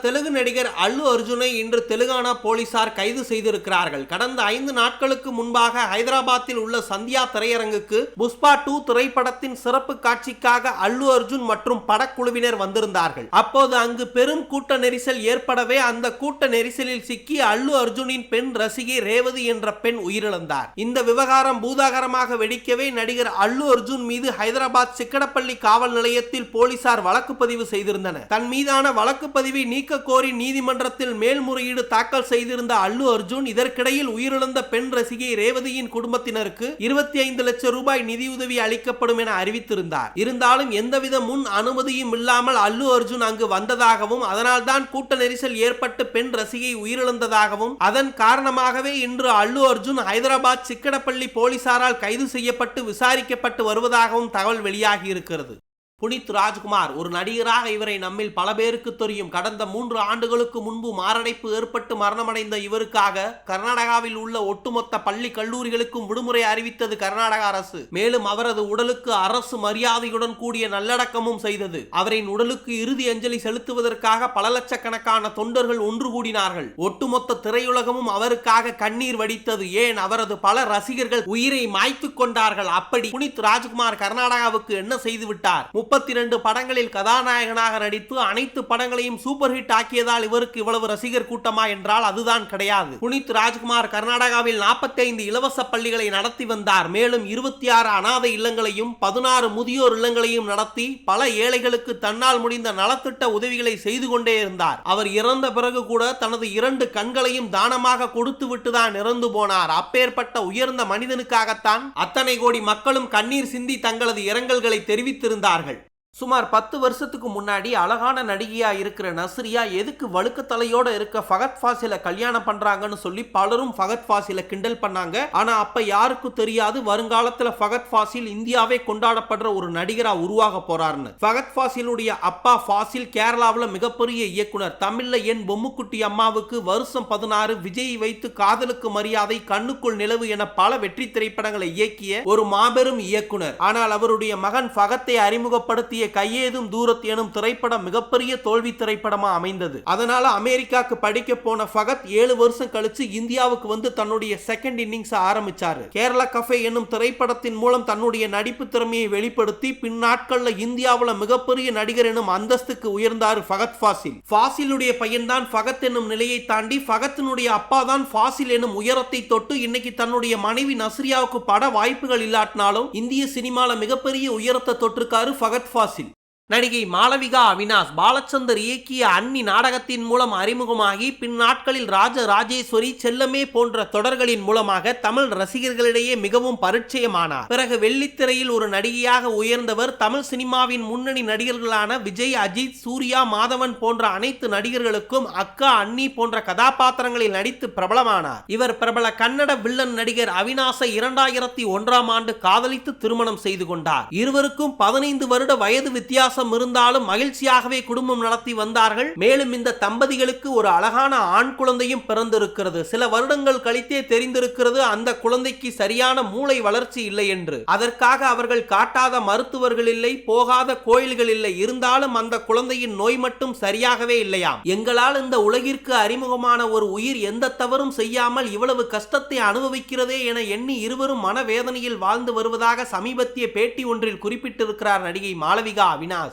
தெலுங்கு நடிகர் அல்லு அர்ஜுனை இன்று தெலுங்கானா போலீசார் கைது செய்திருக்கிறார்கள். கடந்த ஐந்து நாட்களுக்கு முன்பாக ஹைதராபாத்தில் உள்ள சந்தியா திரையரங்குக்கு புஷ்பா டூ திரைப்படத்தின் சிறப்பு காட்சிக்காக அல்லு அர்ஜுன் மற்றும் படக்குழுவினர் வந்திருந்தார்கள். அப்போது அங்கு பெரும் கூட்ட நெரிசல் ஏற்படவே அந்த கூட்ட நெரிசலில் சிக்கி அல்லு அர்ஜுனின் பெண் ரசிகை ரேவதி என்ற பெண் உயிரிழந்தார். இந்த விவகாரம் பூதாகரமாக வெடிக்கவே நடிகர் அல்லு அர்ஜுன் மீது ஹைதராபாத் சிக்கடப்பள்ளி காவல் நிலையத்தில் போலீசார் வழக்கு பதிவு செய்திருந்தனர். தன் மீதான வழக்கு பதிவை நீக்க கோரி நீதிமன்றத்தில் மேல்முறையீடு தாக்கல் செய்திருந்த அல்லு அர்ஜுன் இதற்கிடையில் உயிரிழந்த பெண் ரசிகை ரேவதியின் குடும்பத்தினருக்கு இருபத்தி ஐந்து லட்சம் ரூபாய் நிதியுதவி அளிக்கப்படும் என அறிவித்திருந்தார். இருந்தாலும் எந்தவித முன் அனுமதியும் இல்லாமல் அல்லு அர்ஜுன் அங்கு வந்ததாகவும் அதனால்தான் கூட்ட நெரிசல் ஏற்பட்டு பெண் ரசிகை உயிரிழந்ததாகவும் அதன் காரணமாகவே இன்று அல்லு அர்ஜுன் ஹைதராபாத் சிக்கடப்பள்ளி போலீசாரால் கைது செய்யப்பட்டு விசாரிக்கப்பட்டு வருவதாகவும் தகவல் வெளியாகி இருக்கிறது புனித் ராஜ்குமார் ஒரு நடிகராக இவரை நம்மில் பல பேருக்கு தெரியும். கடந்த மூன்று ஆண்டுகளுக்கு முன்பு மாரடைப்பு ஏற்பட்டு மரணமடைந்த இவருக்காக கர்நாடகாவில் உள்ள ஒட்டுமொத்த பள்ளி கல்லூரிகளுக்கும் விடுமுறை அறிவித்தது கர்நாடக அரசு. மேலும் அவரது உடலுக்கு அரசு மரியாதையுடன் கூடிய நல்லடக்கமும் செய்தது. அவரின் உடலுக்கு இறுதி அஞ்சலி செலுத்துவதற்காக பல லட்சக்கணக்கான தொண்டர்கள் ஒன்று கூடினார்கள். ஒட்டுமொத்த திரையுலகமும் அவருக்காக கண்ணீர் வடித்தது. ஏன்? அவரது பல ரசிகர்கள் உயிரை மாய்த்து கொண்டார்கள். அப்படி புனித் ராஜ்குமார் கர்நாடகாவுக்கு என்ன செய்து விட்டார்? முப்பத்தி ரெண்டு படங்களில் கதாநாயகனாக நடித்து அனைத்து படங்களையும் சூப்பர் ஹிட் ஆக்கியதால் இவருக்கு இவ்வளவு ரசிகர் கூட்டமா என்றால் அதுதான் கிடையாது. புனித் ராஜ்குமார் கர்நாடகாவில் 45 இலவச பள்ளிகளை நடத்தி வந்தார். மேலும் இருபத்தி ஆறு அனாதை இல்லங்களையும் பதினாறு முதியோர் இல்லங்களையும் நடத்தி பல ஏழைகளுக்கு தன்னால் முடிந்த நலத்திட்ட உதவிகளை செய்து கொண்டே இருந்தார். அவர் இறந்த பிறகு கூட தனது இரண்டு கண்களையும் தானமாக கொடுத்து விட்டுதான் இறந்து போனார். அப்பேற்பட்ட உயர்ந்த மனிதனுக்காகத்தான் அத்தனை கோடி மக்களும் கண்ணீர் சிந்தி தங்களது இரங்கல்களை தெரிவித்திருந்தார்கள். சுமார் பத்து வருஷத்துக்கு முன்னாடி அழகான நடிகையா இருக்கிற நஸ்ரியா எதுக்கு வழுக்கு தலையோட இருக்க ஃபகத் ஃபாசில கல்யாணம் பண்றாங்கன்னு சொல்லி பலரும் ஃபகத் ஃபாசில கிண்டல் பண்ணாங்க. ஆனா அப்ப யாருக்கும் தெரியாது வருங்காலத்துல ஃபகத் ஃபாசில் இந்தியாவே கொண்டாடப்படுற ஒரு நடிகரா உருவாக போறாருன்னு. ஃபகத் ஃபாசிலுடைய அப்பா ஃபாசில் கேரளாவுல மிகப்பெரிய இயக்குனர். தமிழில் என் பொம்முக்குட்டி அம்மாவுக்கு வருஷம் பதினாறு விஜய் வைத்து காதலுக்கு மரியாதை கண்ணுக்குள் நிலவு என பல வெற்றி திரைப்படங்களை இயக்கிய ஒரு மாபெரும் இயக்குனர். ஆனால் அவருடைய மகன் ஃபகத்தை அறிமுகப்படுத்திய கையேதும் தூரத் எனும் திரைப்படம் மிகப்பெரிய தோல்வி திரைப்படமா அமைந்தது. அதனால அமெரிக்காக்கு படிக்க போன ஃபகத் ஏழு வருஷம் கழிச்சு இந்தியாவுக்கு வந்து தன்னுடைய செகண்ட் இன்னிங்ஸ் ஆரம்பிச்சாரு. கேரளா கஃபே என்னும் திரைப்படத்தின் மூலம் தன்னுடைய நடிப்பு திறமையை வெளிப்படுத்தி பின்னாட்கள்ல இந்தியாவில் மிகப்பெரிய நடிகர் எனும் அந்தஸ்துக்கு உயர்ந்தார் ஃபகத் ஃபாசில். ஃபாசிலுடைய பையன்தான் ஃபகத் என்னும் நிலையை தாண்டி ஃபகத்தினுடைய அப்பா தான் ஃபாசில் எனும் உயரத்தை தொட்டு இன்னைக்கு தன்னுடைய மனைவி நஸ்ரியாவுக்கு பட வாய்ப்புகள் இல்லாட்டினாலும் இந்திய சினிமால மிகப்பெரிய உயரத்தை தொட்டிருக்காரு ஃபகத் ஃபாசில். fácil. நடிகை மாளவிகா அவினாஷ் பாலச்சந்தர் இயக்கிய அன்னி நாடகத்தின் மூலம் அறிமுகமாகி பின் நாட்களில் ராஜ ராஜேஸ்வரி செல்லமே போன்ற தொடர்களின் மூலமாக தமிழ் ரசிகர்களிடையே மிகவும் பரிச்சயமானார். பிறகு வெள்ளித்திரையில் ஒரு நடிகையாக உயர்ந்தவர் தமிழ் சினிமாவின் முன்னணி நடிகர்களான விஜய் அஜித் சூர்யா மாதவன் போன்ற அனைத்து நடிகர்களுக்கும் அக்கா அன்னி போன்ற கதாபாத்திரங்களில் நடித்து பிரபலமானார். இவர் பிரபல கன்னட வில்லன் நடிகர் அவினாசை இரண்டாயிரத்தி ஒன்றாம் ஆண்டு காதலித்து திருமணம் செய்து கொண்டார். இருவருக்கும் பதினைந்து வருட வயது வித்தியாசம் இருந்தாலும் மகிழ்ச்சியாகவே குடும்பம் நடத்தி வந்தார்கள். மேலும் இந்த தம்பதிகளுக்கு ஒரு அழகான ஆண் குழந்தையும் பிறந்திருக்கிறது. சில வருடங்கள் கழித்தே தெரிந்திருக்கிறது அந்த குழந்தைக்கு சரியான மூளை வளர்ச்சி இல்லை என்று. அதற்காக அவர்கள் காட்டாத மருத்துவர்கள் இல்லை போகாத கோயில்கள் இல்லை. இருந்தாலும் அந்த குழந்தையின் நோய் மட்டும் சரியாகவே இல்லையாம். எங்களால் இந்த உலகிற்கு அறிமுகமான ஒரு உயிர் எந்த தவறும் செய்யாமல் இவ்வளவு கஷ்டத்தை அனுபவிக்கிறதே என எண்ணி இருவரும் மனவேதனையில் வாழ்ந்து வருவதாக சமீபத்திய பேட்டி ஒன்றில் குறிப்பிட்டிருக்கிறார் நடிகை மாளவிகா அவினாஷ்.